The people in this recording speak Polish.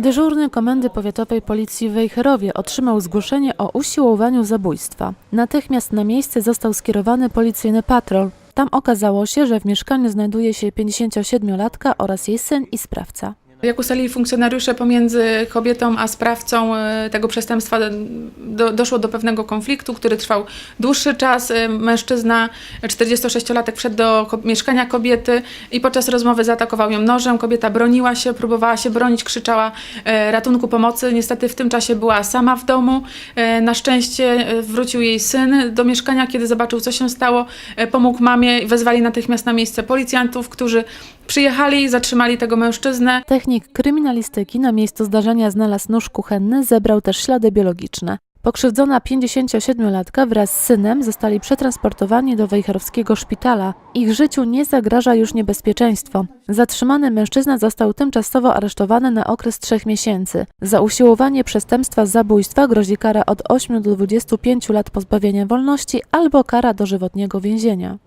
Dyżurny Komendy Powiatowej Policji w Wejherowie otrzymał zgłoszenie o usiłowaniu zabójstwa. Natychmiast na miejsce został skierowany policyjny patrol. Tam okazało się, że w mieszkaniu znajduje się 57-latka oraz jej syn i sprawca. Jak ustalili funkcjonariusze pomiędzy kobietą a sprawcą e, tego przestępstwa do, doszło do pewnego konfliktu, który trwał dłuższy czas. E, Mężczyzna, 46-latek, wszedł do ko- mieszkania kobiety i podczas rozmowy zaatakował ją nożem. Kobieta broniła się, próbowała się bronić, krzyczała e, ratunku pomocy. Niestety w tym czasie była sama w domu. Na szczęście wrócił jej syn do mieszkania, kiedy zobaczył, co się stało. Pomógł mamie wezwali natychmiast na miejsce policjantów, którzy przyjechali, zatrzymali tego mężczyznę. Technik kryminalistyki na miejscu zdarzenia znalazł nóż kuchenny, zebrał też ślady biologiczne. Pokrzywdzona 57-latka wraz z synem zostali przetransportowani do wejherowskiego szpitala. Ich życiu nie zagraża już niebezpieczeństwo. Zatrzymany mężczyzna został tymczasowo aresztowany na okres trzech miesięcy. Za usiłowanie przestępstwa zabójstwa grozi kara od 8 do 25 lat pozbawienia wolności albo kara dożywotniego więzienia.